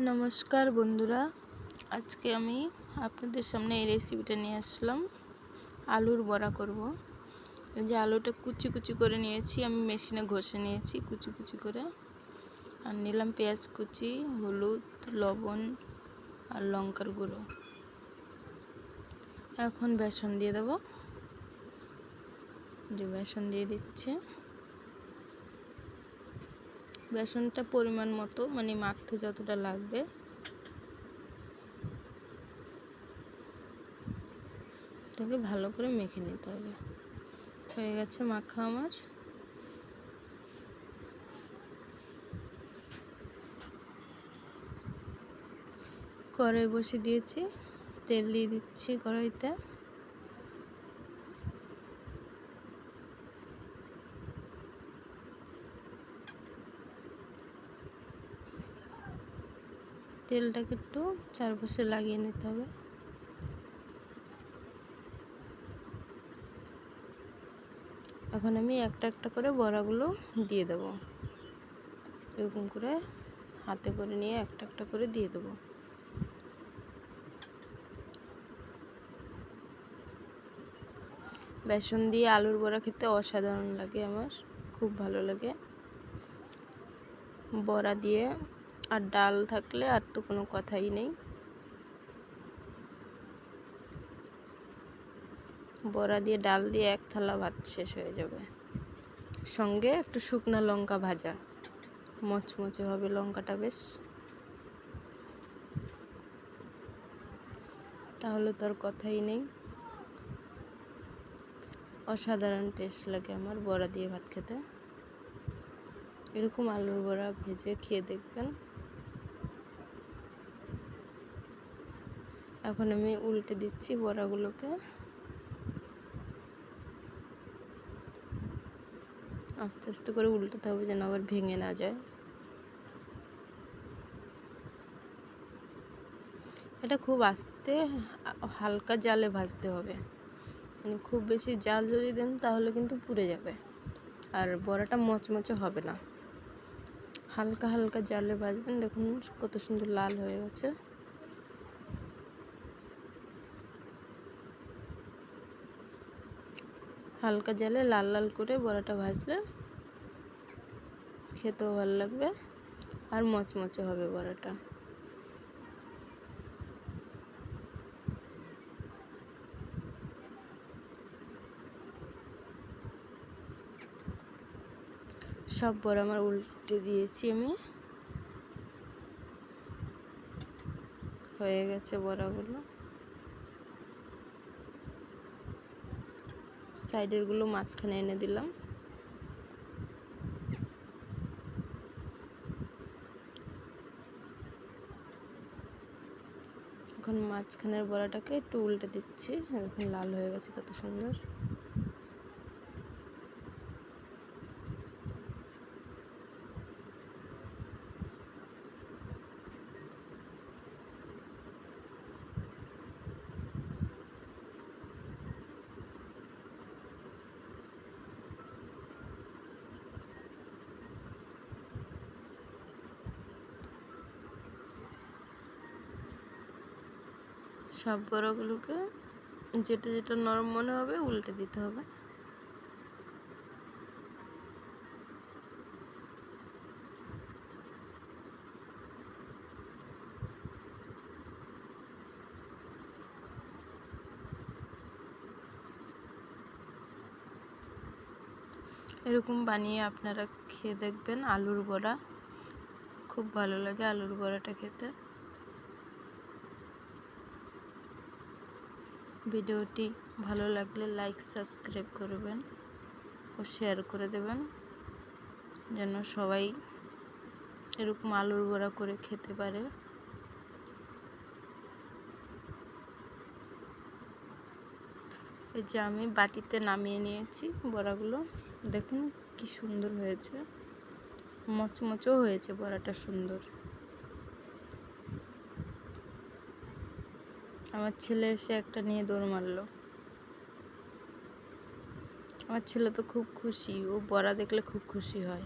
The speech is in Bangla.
নমস্কার বন্ধুরা, আজকে আমি আপনাদের সামনে এই রেসিপিটা নিয়ে আসলাম, আলুর বড়া করব। যে আলুটা কুচি কুচি করে নিয়েছি, আমি মেশিনে ঘষে নিয়েছি কুচি কুচি করে। আর নিলাম পেঁয়াজ কুচি, হলুদ, লবণ আর লঙ্কার গুঁড়ো। এখন বেসন দিয়ে দেবো। যে বেসন দিয়ে দিচ্ছে। বেসনটা পরিমাণ মতো মানে মাখতে যতটা লাগবে। এটাকে ভালো করে মেখে নিতে হবে। হয়ে গেছে মাখা আমার। কড়াই বসে দিয়েছি, তেল দিয়ে দিচ্ছি কড়াইতে। তেলটাকে একটু চারপাশে লাগিয়ে নিতে হবে। এখন আমি একটা একটা করে বড়াগুলো দিয়ে দেব। এরকম করে হাতে করে নিয়ে একটা একটা করে দিয়ে দেবো। বেসন দিয়ে আলুর বড়া খেতে অসাধারণ লাগে আমার, খুব ভালো লাগে। বড়া দিয়ে আর ডাল থাকলে আর তো কোনো কথাই নেই। বড়া দিয়ে ডাল দিয়ে এক থালা ভাত শেষ হয়ে যাবে। সঙ্গে একটু শুকনো লঙ্কা ভাজা। মচমচে হবে লঙ্কাটা বেশ। তাহলে তো আর কথাই নেই। অসাধারণ টেস্ট লাগে আমার বড়া দিয়ে ভাত খেতে। এরকম আলুর বড়া ভেজে খেয়ে দেখবেন। এখন আমি উল্টে দিচ্ছি বড়াগুলোকে। আস্তে আস্তে করে উল্টাতে হবে যেন আবার ভেঙে না যায়। এটা খুব আস্তে, হালকা জালে ভাজতে হবে। মানে খুব বেশি জাল যদি দেন তাহলে কিন্তু পুড়ে যাবে। আর বড়াটা মচমচে হবে না। হালকা হালকা জালে ভাজবেন, দেখুন কত সুন্দর লাল হয়ে গেছে। হালকা জালে লাল লাল করে বড়াটা ভাজলে খেতেও ভালো লাগবে আর মচমচে হবে বড়াটা। সব বড় আমার উল্টে দিয়েছি আমি। হয়ে গেছে বড়াগুলো। সাইডেরগুলো মাঝখানে এনে দিলাম। এখন মাঝখানের বড়াটাকে একটু উল্টে দিচ্ছি এখন লাল হয়ে গেছে কত সুন্দর। সব বড়াগুলোকে যেটা যেটা নরম মনে হবে উল্টে দিতে হবে। এরকম বানিয়ে আপনারা খেয়ে দেখবেন আলুর বড়া। খুব ভালো লাগে আলুর বড়াটা খেতে। ভিডিওটি ভালো লাগলে লাইক সাবস্ক্রাইব করবেন ও শেয়ার করে দেবেন, যেন সবাই এরকম আলুর বড়া করে খেতে পারে। এই যে আমি বাটিতে নামিয়ে নিয়েছি বড়াগুলো, দেখুন কি সুন্দর হয়েছে। মচমচও হয়েছে বড়াটা সুন্দর। আমার ছেলে এসে একটা নিয়ে দৌড় মারলো। আমার ছেলে তো খুব খুশি, ও বড়া দেখলে খুব খুশি হয়।